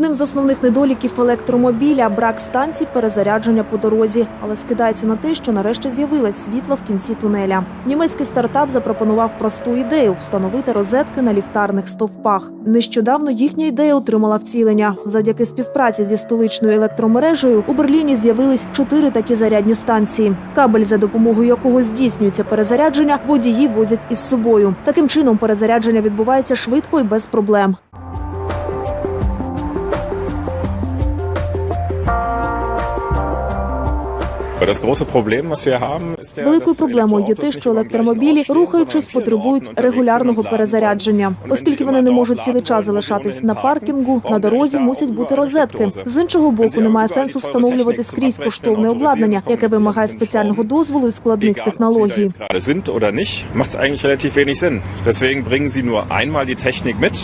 Одним з основних недоліків електромобіля брак станцій перезарядження по дорозі, але скидається на те, що нарешті з'явилось світло в кінці тунеля. Німецький стартап запропонував просту ідею встановити розетки на ліхтарних стовпах. Нещодавно їхня ідея отримала вцілення. Завдяки співпраці зі столичною електромережею у Берліні з'явились чотири такі зарядні станції. Кабель, за допомогою якого здійснюється перезарядження, водії возять із собою. Таким чином перезарядження відбувається швидко і без проблем. Великою проблемою є те, що електромобілі, рухаючись, потребують регулярного перезарядження, оскільки вони не можуть цілий час залишатись на паркінгу. На дорозі мусять бути розетки. З іншого боку, немає сенсу встановлювати скрізь коштовне обладнання, яке вимагає спеціального дозволу і складних технологій. Deswegen bringen sie nur einmal die Technik mit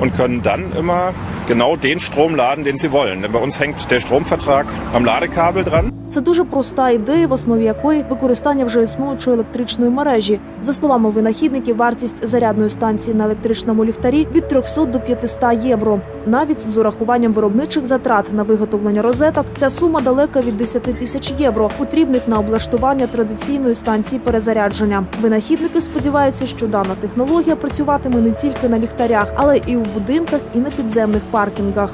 und können dann immer genau den Strom laden, den sie wollen. Denn bei uns hängt der Stromvertrag am Ladekabel dran. Це дуже проста ідея, в основі якої використання вже існуючої електричної мережі. За словами винахідників, вартість зарядної станції на електричному ліхтарі від 300 до 500 євро. Навіть з урахуванням виробничих затрат на виготовлення розеток ця сума далека від 10 тисяч євро, потрібних на облаштування традиційної станції перезарядження. Винахідники сподіваються, що дана технологія працюватиме не тільки на ліхтарях, але і у будинках і на підземних паркінгах.